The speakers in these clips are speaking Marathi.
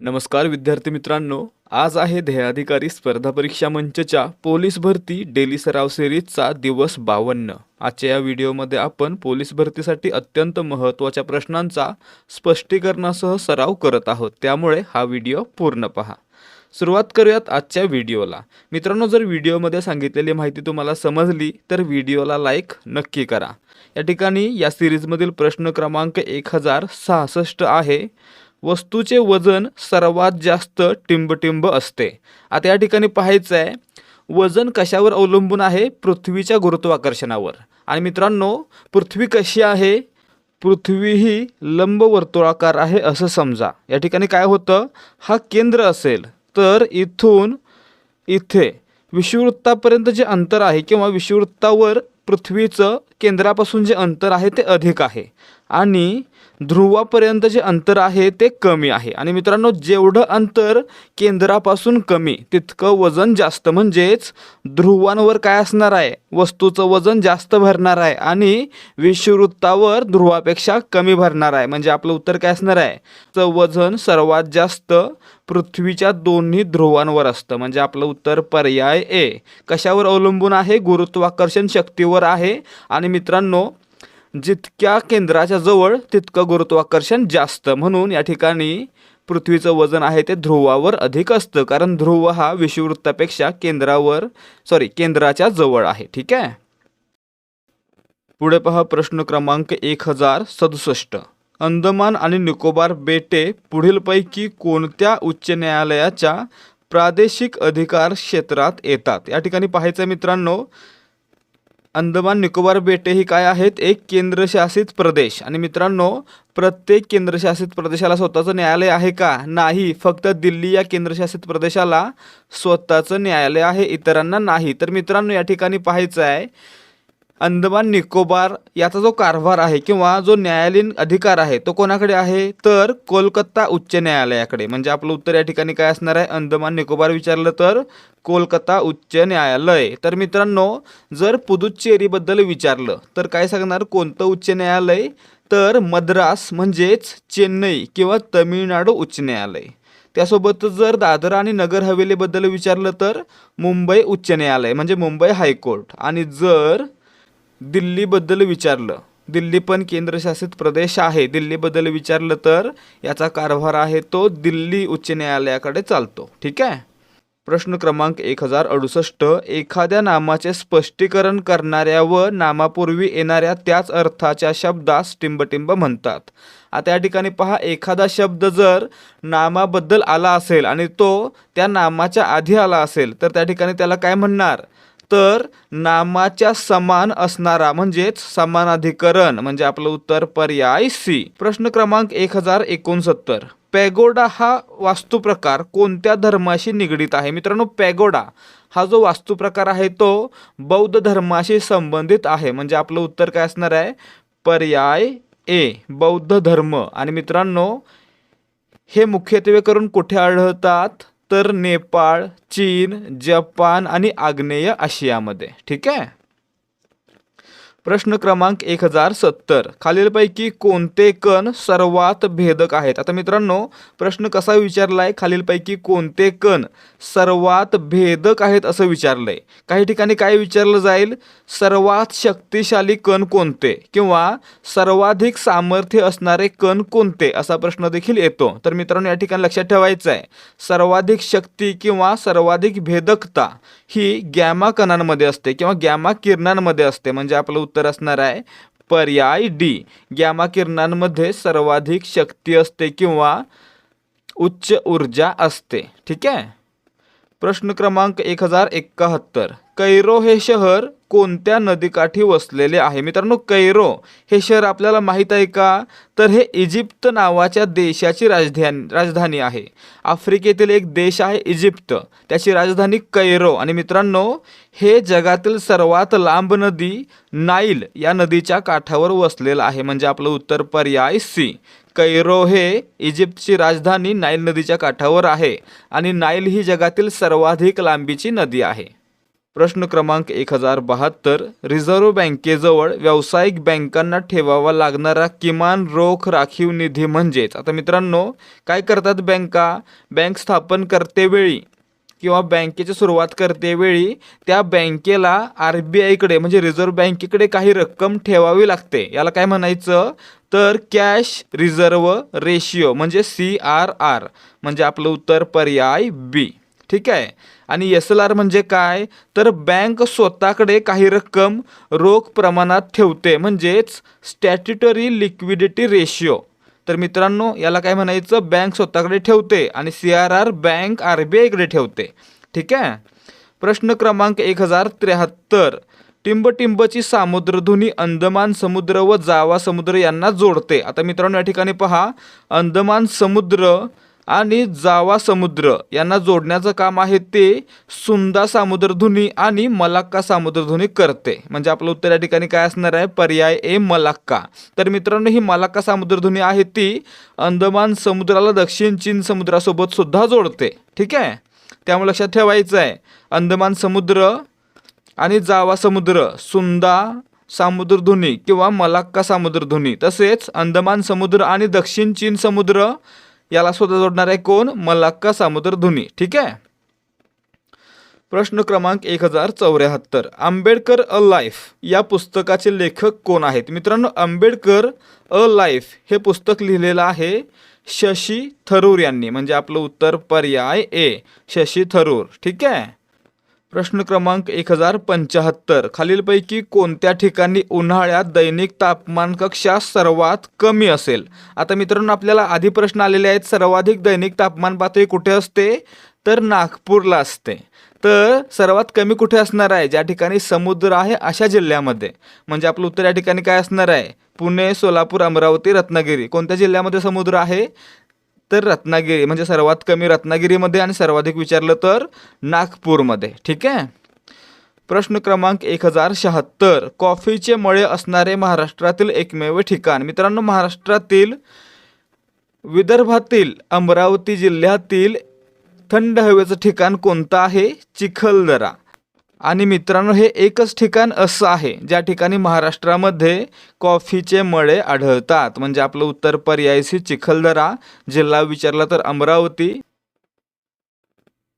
नमस्कार विद्यार्थी मित्रांनो आज आहे ध्येयाधिकारी स्पर्धा परीक्षा मंचच्या पोलीस भरती डेली सराव सिरीजचा दिवस बावन्न. आजच्या या व्हिडिओमध्ये आपण पोलीस भरतीसाठी अत्यंत महत्त्वाच्या प्रश्नांचा स्पष्टीकरणासह सराव करत आहोत. त्यामुळे हा व्हिडिओ पूर्ण पहा. सुरुवात करूयात आजच्या व्हिडिओला. मित्रांनो जर व्हिडिओमध्ये सांगितलेली माहिती तुम्हाला समजली तर व्हिडिओला लाईक नक्की करा. या ठिकाणी या सिरीजमधील प्रश्न क्रमांक एक हजार सहासष्ट आहे. वस्तूचे वजन सर्वात जास्त टिंबटिंब असते. आता या ठिकाणी पाहायचं आहे वजन कशावर अवलंबून आहे? पृथ्वीच्या गुरुत्वाकर्षणावर. आणि मित्रांनो पृथ्वी कशी आहे? पृथ्वी ही लंबवर्तुळाकार आहे असं समजा. या ठिकाणी काय होतं? हा केंद्र असेल. तर इथून इथे विषुववृत्तापर्यंत जे अंतर आहे किंवा विषुववृत्तावर पृथ्वीचं केंद्रापासून जे अंतर आहे ते अधिक आहे. आणि ध्रुवापर्यंत जे अंतर आहे ते कमी आहे. आणि मित्रांनो जेवढं अंतर केंद्रापासून कमी तितकं वजन जास्त. म्हणजेच ध्रुवांवर काय असणार आहे? वस्तूचं वजन जास्त भरणार आहे आणि विषुववृत्तावर ध्रुवापेक्षा कमी भरणार आहे. म्हणजे आपलं उत्तर काय असणार आहे? चं वजन सर्वात जास्त पृथ्वीच्या दोन्ही ध्रुवांवर असतं. म्हणजे आपलं उत्तर पर्याय ए. कशावर अवलंबून आहे? गुरुत्वाकर्षण शक्तीवर आहे. आणि मित्रांनो जितक्या केंद्राच्या जवळ तितकं गुरुत्वाकर्षण जास्त. म्हणून या ठिकाणी पृथ्वीचं वजन आहे ते ध्रुवावर अधिक असतं. कारण ध्रुव हा विषुववृत्तापेक्षा केंद्रावर सॉरी केंद्राच्या जवळ आहे. ठीक आहे? पुढे पहा प्रश्न क्रमांक एक हजार सदुसष्ट. अंदमान आणि निकोबार बेटे पुढीलपैकी कोणत्या उच्च न्यायालयाच्या प्रादेशिक अधिकार क्षेत्रात येतात? या ठिकाणी पाहायचं मित्रांनो अंदमान निकोबार बेटे ही काय आहेत? एक केंद्रशासित प्रदेश. आणि मित्रांनो प्रत्येक केंद्रशासित प्रदेशाला स्वतःचं न्यायालय आहे का? नाही. फक्त दिल्ली या केंद्रशासित प्रदेशाला स्वतःचं न्यायालय आहे इतरांना नाही. तर मित्रांनो या ठिकाणी पाहायचं आहे अंदमान निकोबार याचा जो कारभार आहे किंवा जो न्यायालयीन अधिकार आहे तो कोणाकडे आहे? तर कोलकाता उच्च न्यायालयाकडे. म्हणजे आपलं उत्तर या ठिकाणी काय असणार आहे? अंदमान निकोबार विचारलं तर कोलकाता उच्च न्यायालय. तर मित्रांनो जर पुदुच्चेरीबद्दल विचारलं तर काय सांगणार? कोणतं उच्च न्यायालय? तर मद्रास म्हणजेच चेन्नई किंवा तमिळनाडू उच्च न्यायालय. त्यासोबतच जर दादरा आणि नगर हवेलीबद्दल विचारलं तर मुंबई उच्च न्यायालय म्हणजे मुंबई हायकोर्ट. आणि जर दिल्लीबद्दल विचारलं. दिल्ली पण केंद्रशासित प्रदेश आहे. दिल्लीबद्दल विचारलं तर याचा कारभार आहे तो दिल्ली उच्च न्यायालयाकडे चालतो. ठीक आहे? प्रश्न क्रमांक एक हजार अडुसष्ट. एखाद्या नामाचे स्पष्टीकरण करणाऱ्या व नामापूर्वी येणाऱ्या त्याच अर्थाच्या शब्दास टिंबटिंब म्हणतात. आता या ठिकाणी पहा एखादा शब्द जर नामाबद्दल आला असेल आणि तो त्या नामाच्या आधी आला असेल तर त्या ठिकाणी त्याला काय म्हणणार? तर नामाच्या समान असणारा म्हणजेच समानाधिकरण म्हणजे आपलं उत्तर पर्याय सी प्रश्न क्रमांक एक हजार एकोणसत्तर. पॅगोडा हा वास्तुप्रकार कोणत्या धर्माशी निगडीत आहे? मित्रांनो पॅगोडा हा जो वास्तुप्रकार आहे तो बौद्ध धर्माशी संबंधित आहे. म्हणजे आपलं उत्तर काय असणार आहे? पर्याय ए बौद्ध धर्म. आणि मित्रांनो हे मुख्यत्वे करून कुठे आढळतात? तर नेपाळ चीन जपान आणि आग्नेय आशियामध्ये. ठीक आहे? प्रश्न क्रमांक एक हजार सत्तर. खालीलपैकी कोणते कण सर्वात भेदक आहेत? आता मित्रांनो प्रश्न कसा विचारला आहे खालीलपैकी कोणते कण सर्वात भेदक आहेत असं विचारलं आहे काही ठिकाणी काय विचारलं जाईल? सर्वात शक्तिशाली कण कोणते? किंवा सर्वाधिक सामर्थ्य असणारे कण कोणते? असा प्रश्न देखील येतो. तर मित्रांनो या ठिकाणी लक्षात ठेवायचं आहे सर्वाधिक शक्ती किंवा सर्वाधिक भेदकता ही गॅमा कणांमध्ये असते किंवा गॅमा किरणांमध्ये असते. म्हणजे आपलं उत्तर असणार आहे. पर्याय डी गॅमा किरणांमध्ये सर्वाधिक शक्ती असते किंवा उच्च ऊर्जा असते. ठीक आहे? प्रश्न क्रमांक एक हजार एकाहत्तर. कैरो हे शहर कोणत्या नदीकाठी वसलेले आहे? मित्रांनो कैरो हे शहर आपल्याला माहीत आहे का? तर हे इजिप्त नावाच्या देशाची राजधानी राजधानी आहे. आफ्रिकेतील एक देश आहे इजिप्त. त्याची राजधानी कैरो. आणि मित्रांनो हे जगातील सर्वात लांब नदी नाईल या नदीच्या काठावर वसलेलं आहे. म्हणजे आपलं उत्तर पर्याय सी कैरो हे इजिप्तची राजधानी नाईल नदीच्या काठावर आहे. आणि नाईल ही जगातील सर्वाधिक लांबीची नदी आहे. प्रश्न क्रमांक एक हजार बहात्तर रिझर्व्ह बँकेजवळ व्यावसायिक बँकांना ठेवावा लागणारा किमान रोख राखीव निधी म्हणजेच आता मित्रांनो काय करतात बँका? बँक स्थापन करतेवेळी किंवा बँकेची सुरुवात करतेवेळी त्या बँकेला आर बी आयकडे म्हणजे रिझर्व्ह बँकेकडे काही रक्कम ठेवावी लागते. याला काय म्हणायचं? तर कॅश रिझर्व्ह रेशिओ म्हणजे सी आर आर म्हणजे आपलं उत्तर पर्याय बी. ठीक आहे? आणि एस एल आर म्हणजे काय? तर बँक स्वतःकडे काही रक्कम रोख प्रमाणात ठेवते. म्हणजेच स्टॅट्युटरी लिक्विडिटी रेशिओ तर मित्रांनो याला काय म्हणायचं? बँक स्वतःकडे ठेवते आणि C R R bank R B आयकडे ठेवते. ठीक आहे? प्रश्न क्रमांक एक हजार त्र्याहत्तर. टिंबटिंबची सामुद्रधुनी अंदमान समुद्र व जावा समुद्र यांना जोडते. आता मित्रांनो या ठिकाणी पहा. अंदमान समुद्र आणि जावा समुद्र यांना जोडण्याचं काम आहे ते सुंदा सामुद्रधुनी आणि मलाक्का सामुद्रधुनी करते. म्हणजे आपलं उत्तर या ठिकाणी काय असणार आहे? पर्याय ए मलाक्का. तर मित्रांनो ही मलाक्का सामुद्रधुनी आहे ती अंदमान समुद्राला दक्षिण चीन समुद्रासोबत सुद्धा जोडते. ठीक आहे? त्यामुळे लक्षात ठेवायचं आहे. अंदमान समुद्र आणि जावा समुद्र सुंदा सामुद्रधुनी किंवा मलाक्का सामुद्रधुनी. तसेच अंदमान समुद्र आणि दक्षिण चीन समुद्र याला सुद्धा जोडणार आहे कोण? मलाक्का सामुद्रधुनी. ठीक आहे? प्रश्न क्रमांक एक हजार चौऱ्याहत्तर. आंबेडकर अ लाईफ या पुस्तकाचे लेखक कोण आहेत? मित्रांनो आंबेडकर अ लाईफ हे पुस्तक लिहिलेलं आहे शशी थरूर यांनी. म्हणजे आपलं उत्तर पर्याय ए शशी थरूर. ठीक आहे? प्रश्न क्रमांक एक हजार पंच्याहत्तर खालीलपैकी कोणत्या ठिकाणी उन्हाळ्यात दैनिक तापमान कक्षा सर्वात कमी असेल? आता मित्रांनो आपल्याला आधी प्रश्न आलेले आहेत सर्वाधिक दैनिक तापमान पातळी कुठे असते? तर नागपूरला असते. तर सर्वात कमी कुठे असणार आहे? ज्या ठिकाणी समुद्र आहे अशा जिल्ह्यामध्ये. म्हणजे आपलं उत्तर या ठिकाणी काय असणार आहे? पुणे सोलापूर अमरावती रत्नागिरी. कोणत्या जिल्ह्यामध्ये समुद्र आहे? तर रत्नागिरी म्हणजे सर्वात कमी रत्नागिरीमध्ये आणि सर्वाधिक विचारलं तर नागपूरमध्ये. ठीक आहे? प्रश्न क्रमांक एक हजार शहात्तर. कॉफीचे मळे असणारे महाराष्ट्रातील एकमेव ठिकाण. मित्रांनो महाराष्ट्रातील विदर्भातील अमरावती जिल्ह्यातील थंड हवेचं ठिकाण कोणतं आहे? चिखलदरा. आणि मित्रांनो हे एकच ठिकाण असं आहे ज्या ठिकाणी महाराष्ट्रामध्ये कॉफीचे मळे आढळतात. म्हणजे आपलं उत्तर पर्यायसी चिखलदरा जिल्हा विचारला तर अमरावती.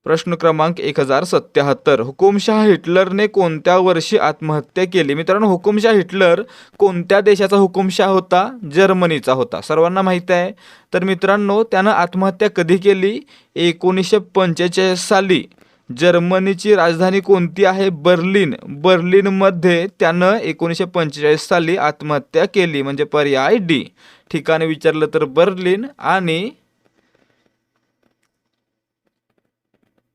प्रश्न क्रमांक एक हजार सत्याहत्तर. हुकुमशाह हिटलरने कोणत्या वर्षी आत्महत्या केली? मित्रांनो हुकुमशाह हिटलर कोणत्या देशाचा हुकुमशाह होता? जर्मनीचा होता. सर्वांना माहीत आहे. तर मित्रांनो त्यानं आत्महत्या कधी केली? एकोणीसशे पंचेचाळीस साली. जर्मनीची राजधानी कोणती आहे? बर्लिन. बर्लिनमध्ये त्यानं एकोणीसशे पंचेचाळीस साली आत्महत्या केली म्हणजे पर्याय डी. ठिकाणी विचारलं तर बर्लिन आणि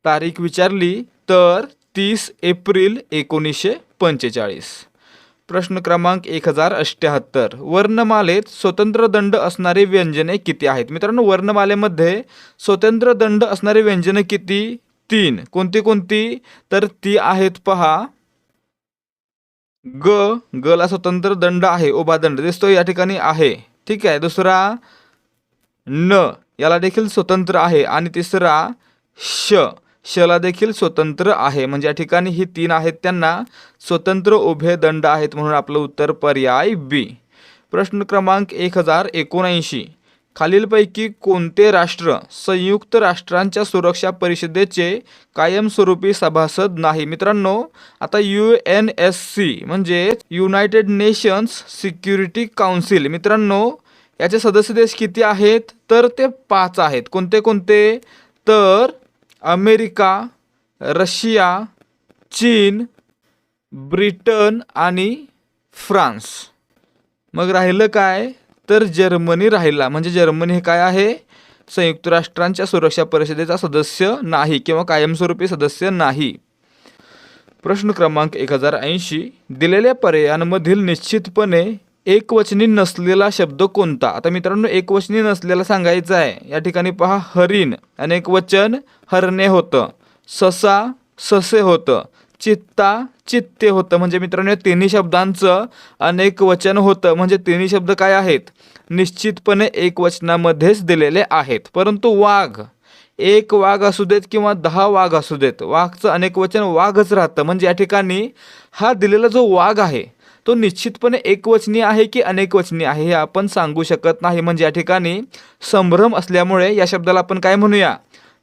तारीख विचारली तर तीस एप्रिल एकोणीसशे पंचेचाळीस. प्रश्न क्रमांक एक हजार अठ्ठ्याहत्तर वर्णमालेत स्वतंत्र दंड असणारी व्यंजने किती आहेत? मित्रांनो वर्णमालेमध्ये स्वतंत्र दंड असणारी व्यंजने किती? तीन. कोणती कोणती? तर ती आहेत पहा. ग गला स्वतंत्र दंड आहे उभा दंड. दिसतो या ठिकाणी आहे. ठीक आहे. दुसरा न. याला देखील स्वतंत्र आहे. आणि तिसरा श. शला देखील स्वतंत्र आहे. म्हणजे या ठिकाणी ही तीन आहेत त्यांना. स्वतंत्र उभे दंड आहेत म्हणून आपलं उत्तर पर्याय बी. प्रश्न क्रमांक एक हजार एकोणऐंशी. खालीलपैकी कोणते राष्ट्र संयुक्त राष्ट्रांच्या सुरक्षा परिषदेचे कायमस्वरूपी सभासद नाही? मित्रांनो आता यू एन एस सी म्हणजे युनायटेड नेशन्स सिक्युरिटी काउन्सिल. मित्रांनो याचे सदस्य देश किती आहेत? तर ते पाच आहेत. कोणते कोणते? तर अमेरिका रशिया चीन ब्रिटन आणि फ्रान्स. मग राहिलं काय? तर जर्मनी राहिला. म्हणजे जर्मनी हे काय आहे? संयुक्त राष्ट्रांच्या सुरक्षा परिषदेचा सदस्य नाही किंवा कायमस्वरूपी सदस्य नाही. प्रश्न क्रमांक एक हजार ऐंशी दिलेल्या पर्यायांमधील निश्चितपणे एकवचनी नसलेला शब्द कोणता? आता मित्रांनो एकवचनी नसलेला सांगायचं आहे. या ठिकाणी पहा हरिण. अनेक वचन हरणे होतं. ससा ससे होतं. चित्ता चित्ते होतं. म्हणजे मित्रांनो तिन्ही शब्दांचं अनेक वचन होतं. म्हणजे तिन्ही शब्द काय आहेत? निश्चितपणे एक वचनामध्येच दिलेले आहेत. परंतु वाघ एक वाघ असू देत किंवा दहा वाघ असू देत वाघचं अनेक वचन वाघच राहतं. म्हणजे या ठिकाणी हा दिलेला जो वाघ आहे तो निश्चितपणे एकवचनी आहे की अनेकवचनी आहे हे आपण सांगू शकत नाही. म्हणजे या ठिकाणी संभ्रम असल्यामुळे या शब्दाला आपण काय म्हणूया?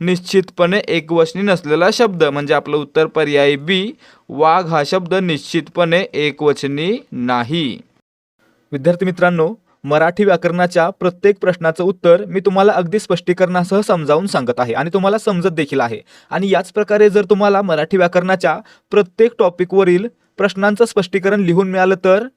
निश्चितपणे एकवचनी नसलेला शब्द म्हणजे आपलं उत्तर पर्याय बी वाघ हा शब्द निश्चितपणे एकवचनी नाही. विद्यार्थी मित्रांनो मराठी व्याकरणाच्या प्रत्येक प्रश्नाचं उत्तर मी तुम्हाला अगदी स्पष्टीकरणासह समजावून सांगत आहे आणि तुम्हाला समजत देखील आहे. आणि याच प्रकारे जर तुम्हाला मराठी व्याकरणाच्या प्रत्येक टॉपिकवरील प्रश्नांचं स्पष्टीकरण लिहून मिळालं तर?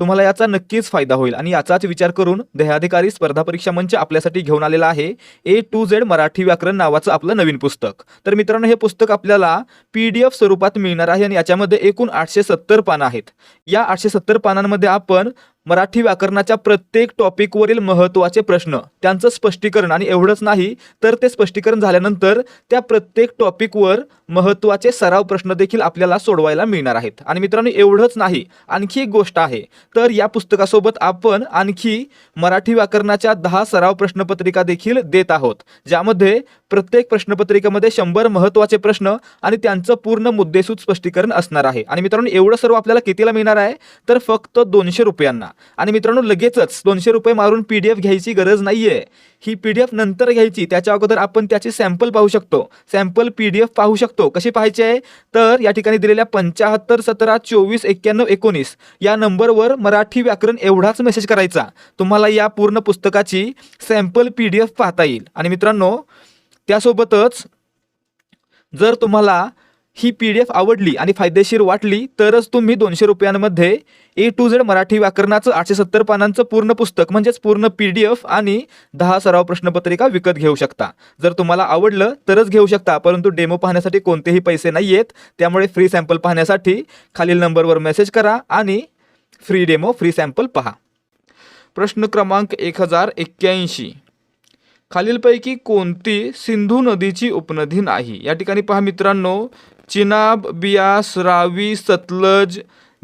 तुम्हाला याचा नक्कीच फायदा होईल. आणि याचाच विचार करून देहाधिकारी स्पर्धा परीक्षा मंच आपल्यासाठी घेऊन आलेला आहे. ए टू झेड मराठी व्याकरण नावाचं आपलं नवीन पुस्तक. तर मित्रांनो हे पुस्तक आपल्याला पी डी एफ स्वरूपात मिळणार आहे आणि याच्यामध्ये एकूण आठशे सत्तर पानं आहेत. या आठशे सत्तर पानांमध्ये आपण मराठी व्याकरणाच्या प्रत्येक टॉपिकवरील महत्त्वाचे प्रश्न. त्यांचं स्पष्टीकरण आणि एवढंच नाही तर ते स्पष्टीकरण झाल्यानंतर त्या प्रत्येक टॉपिकवर महत्त्वाचे सराव प्रश्न देखील आपल्याला सोडवायला मिळणार आहेत. आणि मित्रांनो एवढंच नाही आणखी एक गोष्ट आहे. तर या पुस्तकासोबत आपण आणखी मराठी व्याकरणाच्या दहा सराव प्रश्नपत्रिका देखील देत आहोत. ज्यामध्ये प्रत्येक प्रश्नपत्रिकेमध्ये शंभर महत्त्वाचे प्रश्न आणि त्यांचं पूर्ण मुद्देसूद स्पष्टीकरण असणार आहे. आणि मित्रांनो एवढं सर्व आपल्याला कितीला मिळणार आहे? तर फक्त दोनशे रुपयांना. आणि मित्रांनो लगेचच दोनशे रुपये मारून पी डी एफ घ्यायची गरज नाहीये. ही पी डी एफ नंतर घ्यायची. त्याच्या अगोदर आपण त्याचे सॅम्पल पाहू शकतो. सॅम्पल पी डी एफ पाहू शकतो. कसे पाहायची आहे? तर या ठिकाणी दिलेल्या पंच्याहत्तर सतरा चोवीस एक्क्याण्णव एकोणीस या नंबरवर मराठी व्याकरण एवढाच मेसेज करायचा. तुम्हाला या पूर्ण पुस्तकाची सॅम्पल पी डी एफ पाहता येईल. आणि मित्रांनो त्यासोबतच जर तुम्हाला ही पी डी एफ आवडली आणि फायदेशीर वाटली तरच तुम्ही दोनशे रुपयांमध्ये ए टू झेड मराठी व्याकरणाचं आठशे सत्तर पानांचं पूर्ण पुस्तक म्हणजेच पूर्ण पी डी एफ आणि दहा सराव प्रश्नपत्रिका विकत घेऊ शकता. जर तुम्हाला आवडलं तरच घेऊ शकता परंतु डेमो पाहण्यासाठी कोणतेही पैसे नाही आहेत त्यामुळे फ्री सॅम्पल पाहण्यासाठी खालील नंबरवर मेसेज करा आणि फ्री डेमो फ्री सॅम्पल पहा. प्रश्न क्रमांक एक हजार एक्क्याऐंशी. खालीलपैकी कोणती सिंधू नदीची उपनदी नाही? या ठिकाणी पहा मित्रांनो चिनाब बियास रावी सतलज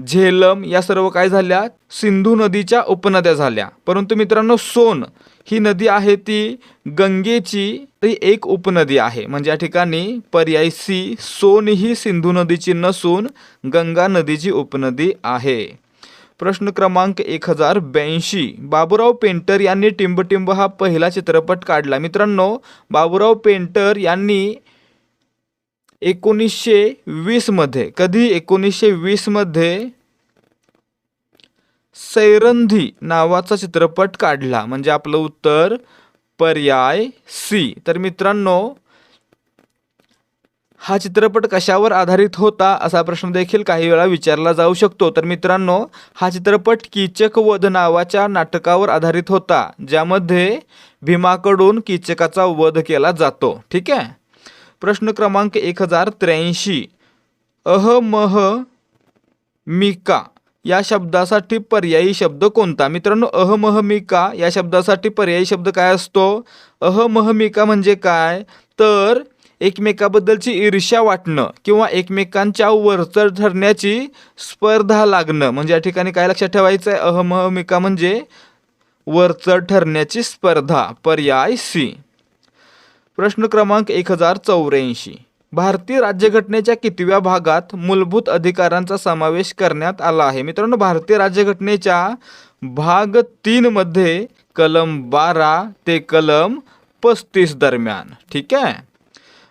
झेलम या सर्व काय झाल्या? सिंधू नदीच्या उपनद्या झाल्या. परंतु मित्रांनो सोन ही नदी आहे ती गंगेची ती एक उपनदी आहे. म्हणजे या ठिकाणी पर्याय सी सोन ही सिंधू नदीची नसून गंगा नदीची उपनदी आहे. प्रश्न क्रमांक एक हजार ब्याऐंशी. बाबूराव पेंटर यांनी टिंबटिंब हा पहिला चित्रपट काढला. मित्रांनो बाबूराव पेंटर यांनी एकोणीसशे वीसमध्ये कधी एकोणीसशे वीसमध्ये सैरंधी नावाचा चित्रपट काढला. म्हणजे आपलं उत्तर पर्याय सी. तर मित्रांनो हा चित्रपट कशावर आधारित होता असा प्रश्न देखील काही वेळा विचारला जाऊ शकतो. तर मित्रांनो हा चित्रपट कीचक वध नावाच्या नाटकावर आधारित होता ज्यामध्ये भीमाकडून कीचकाचा वध केला जातो. ठीक आहे? प्रश्न क्रमांक एक हजार त्र्याऐंशी. अहमह मिका या शब्दासाठी पर्यायी शब्द कोणता? मित्रांनो अहमहमिका या शब्दासाठी पर्यायी शब्द काय असतो? अहमहमिका म्हणजे काय? तर एकमेकाबद्दलची ईर्ष्या वाटणं किंवा एकमेकांच्या वरचढ ठरण्याची स्पर्धा लागणं म्हणजे या ठिकाणी काय लक्षात ठेवायचं आहे अहमहमिका म्हणजे वरचढ ठरण्याची स्पर्धा पर्याय सी. प्रश्न क्रमांक एक हजार चौऱ्याऐंशी. भारतीय राज्यघटनेच्या कितव्या भागात मूलभूत अधिकारांचा समावेश करण्यात आला आहे? मित्रांनो भारतीय राज्यघटनेच्या भाग तीनमध्ये कलम बारा ते कलम पस्तीस दरम्यान. ठीक आहे?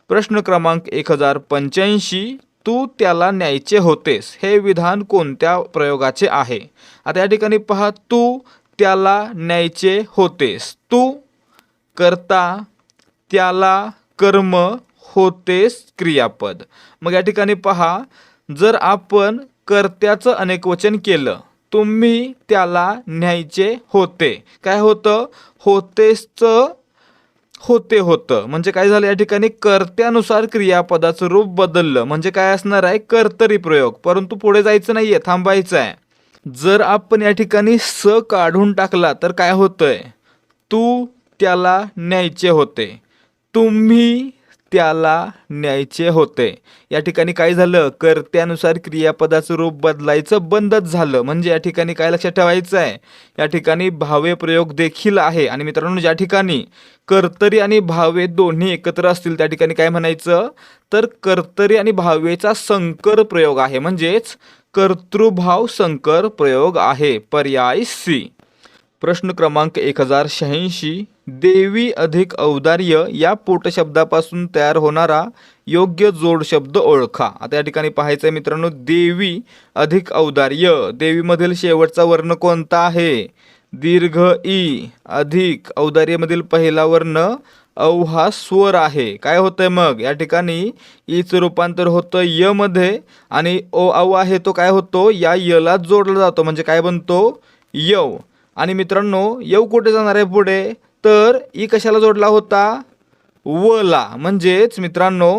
प्रश्न क्रमांक एक हजार पंच्याऐंशी तू त्याला न्यायचे होतेस. हे विधान कोणत्या प्रयोगाचे आहे? आता या ठिकाणी पहा तू त्याला न्यायचे होतेस. तू करता त्याला कर्म होतेस क्रियापद. मग या ठिकाणी पहा जर आपण कर्त्याचं अनेकवचन केलं तुम्ही त्याला न्यायचे होते. काय होतं? होतेसचं होते होतं. म्हणजे काय झालं या ठिकाणी? कर्त्यानुसार क्रियापदाचं रूप बदललं. म्हणजे काय असणार आहे? कर्तरी प्रयोग. परंतु पुढे जायचं नाहीये थांबायचं आहे जर आपण या ठिकाणी स काढून टाकला तर काय होतंय? तू त्याला न्यायचे होते. तुम्ही त्याला न्यायचे होते. या ठिकाणी काय झालं? कर्त्यानुसार क्रियापदाचं रूप बदलायचं बंदच झालं. म्हणजे या ठिकाणी काय लक्षात ठेवायचं आहे या ठिकाणी भावे प्रयोग देखील आहे. आणि मित्रांनो ज्या ठिकाणी कर्तरी आणि भावे दोन्ही एकत्र असतील त्या ठिकाणी काय म्हणायचं? तर कर्तरी आणि भावेचा संकर प्रयोग आहे. म्हणजेच कर्तृभाव संकर प्रयोग आहे. पर्याय सी. प्रश्न क्रमांक एक हजार शहाऐंशी. देवी अधिक औदार्य या पोटशब्दापासून तयार होणारा योग्य जोड शब्द ओळखा. आता या ठिकाणी पाहायचं आहे मित्रांनो देवी अधिक औदार्य. देवीमधील शेवटचा वर्ण कोणता आहे? दीर्घ ई. अधिक औदार्यमधील पहिला वर्ण औ हा स्वर आहे. काय होतंय मग? या ठिकाणी ईचं रूपांतर होतं य मध्ये आणि ओ औ आहे तो काय होतो? या यला जोडला जातो. म्हणजे काय बनतो? यव. आणि मित्रांनो यव कुठे जाणार आहे पुढे? तर ई कशाला जोडला होता? वला. म्हणजेच मित्रांनो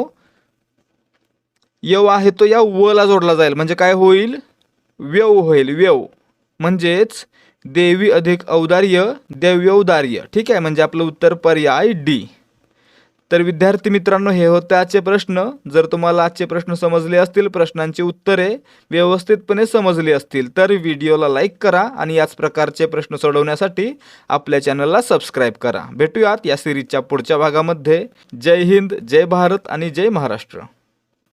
यव आहे तो या वला जोडला जाईल. म्हणजे काय होईल? व्यव होईल. व्यव. म्हणजेच देवी अधिक औदार्य देव्यौदार्य ठीक आहे? म्हणजे आपलं उत्तर पर्याय डी. तर विद्यार्थी मित्रांनो हे होते आजचे प्रश्न. जर तुम्हाला आजचे प्रश्न समजले असतील प्रश्नांची उत्तरे व्यवस्थितपणे समजली असतील तर व्हिडिओला लाईक करा आणि याच प्रकारचे प्रश्न सोडवण्यासाठी आपल्या चॅनलला सबस्क्राईब करा. भेटूयात या सिरीजच्या पुढच्या भागामध्ये. जय हिंद जय भारत आणि जय महाराष्ट्र.